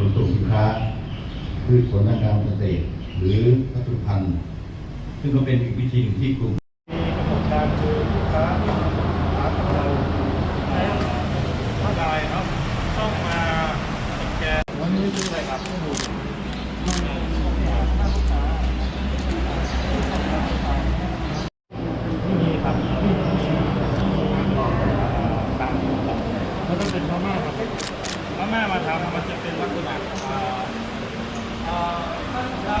ขนส่งสินค้าพืชผลทางการเกษตร หรือวัตถุพันธุ์ซึ่งก็เป็นอีกวิธีหนึ่งที่กลุ่มมีกำหนดการคือลูกค้าที่มาหากับเราในเท่าใดเนาะต้องมาสแกนวันนี้คืออะไรครับข้อมูลที่มีครับที่มีต่างมันต้องเป็นพม่าครับพม่ามาทำมันจะเป็นลักษณะอ่าอ่า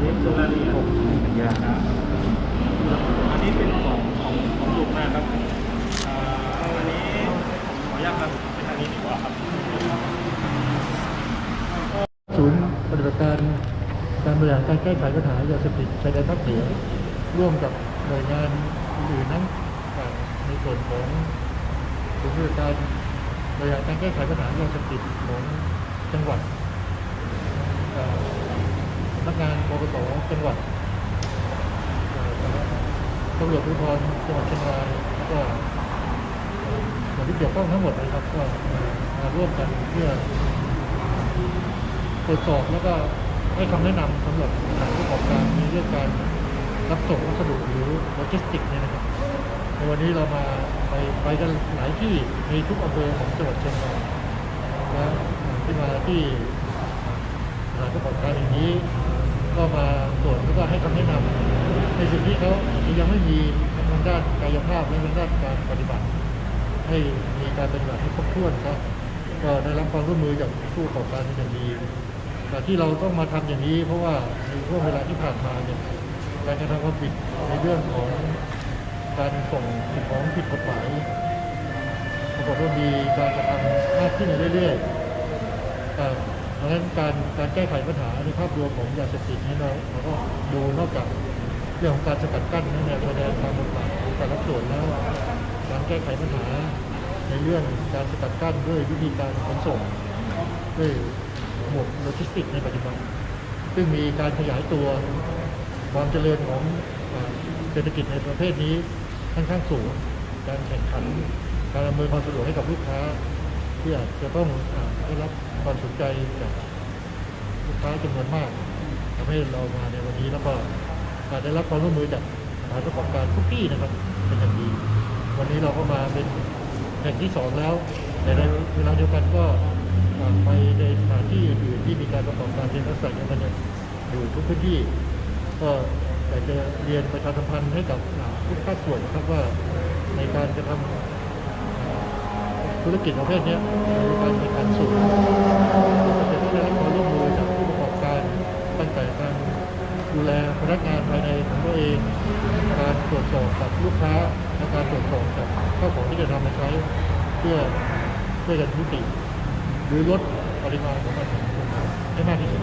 นี่โซลารีผมยาครับ อันนี้เป็นของของของลูกนะครับอ่าอันนี้ขออนุญาตครับเป็นทางนี้ดีกว่าครับ ศูนย์ป ฏิบัติการการบริหารการแก้ไขปัญหายาเสพติดชายแดนภาคเหนือร่วมกับหน่วยงานอื่นๆนั้นในส่วนของศูนย์บัติการบริหารการแก้ไขปัญหายาเสพติดของจังหวัดอ่าสำนักงานปปสจังหวัดตำรวจภูธรจังหวัดเชียงรายแล้วก็อ่าส่วนที่เกี่ยวข้องทั้งหมดนะครับก็มาร่วมกันเพื่อ ตรวจสอบแล้วก็ให้คำแนะนำสำหรับสถานประกอบการในเรื่องการรับส่งวัสดุหรือโลจิสติกส์เนี่ยนะครับในวันนี้เรามาไปไปกันหลายที่ในทุกอำเภอของจังหวัดเชียงรายและที่มาที่สถานประกอบการอย่างนี้ ก็มาตรวจแล้วก็ให้คำแนะนำในสิ่งที่เขายังไม่มีทางด้านกายภาพและทางด้านการปฏิบัติ ให้มีการปฏิบัติให้ครบถ้วนครับก็ได้รับความร่วมมือจากผู้ประกอบการเป็นอย่างดี แต่ที่เราต้องมาทำอย่างนี้ เพราะว่าในช่วงเวลาที่ผ่านมาเนี่ยการกระทำความผิดในเรื่องของการส่งสิ่งของผิดกฎหมายปรากฏว่ามีการกระทำมากขึ้นเรื่อยๆแต่เพราะฉะนั้นการการแก้ไขปัญหาในภาพรวมของยาเสพติดนี้เราเราก็ดูนอกจากเรื่องของการสกัดกั้นในแนวชายแดนทางบทบาทของแต่ละส่วนแล้วการแก้ไขปัญหาในเรื่องการสกัดกั้นด้วยวิธีการขนส่งด้วย บบโลจิสติกส์ในปัจจุบัน ซึ่งมีการขยายตัวความเจริญของเศรษฐกิจในประเภทนี้ค่อนข้างสูง การแข่งขัน การอำนวยความสะดวกให้กับลูกค้าที่อาจจะต้องได้รับความสนใจจากลูกค้าจำนวนมากทำให้เรามาในวันนี้แล้วก็ได้รับความร่วมมือจากสถานประกอบการทุกที่นะครับเป็นอย่างดี วันนี้เราก็มาเป็นแห่งที่สองแล้วแต่ในเวลาเดียวกันก็ ไปในสถานที่อื่นๆที่มีการประกอบการเป็นลักษณะอย่างนั้นเนี่ยอยู่ทุกพื้นที่ก็อยากจะเรียนประชาสัมพันธ์ให้กับทุกภาคส่วนนะครับว่าในการจะทำธุรกิจประเภทนี้ยมีการแข่งขันสูงจะต้องได้รับความร่วมมือจากผู้ประกอบการตั้งแต่การดูแลพนักงานภายในของตัวเอง การตรวจสอบกับลูกค้าและการตรวจสอบกับข้าของที่จะนำมาใช้เพื่อเพื่อกันยุติ รือลดปริมาณของมันให้มากที่สุด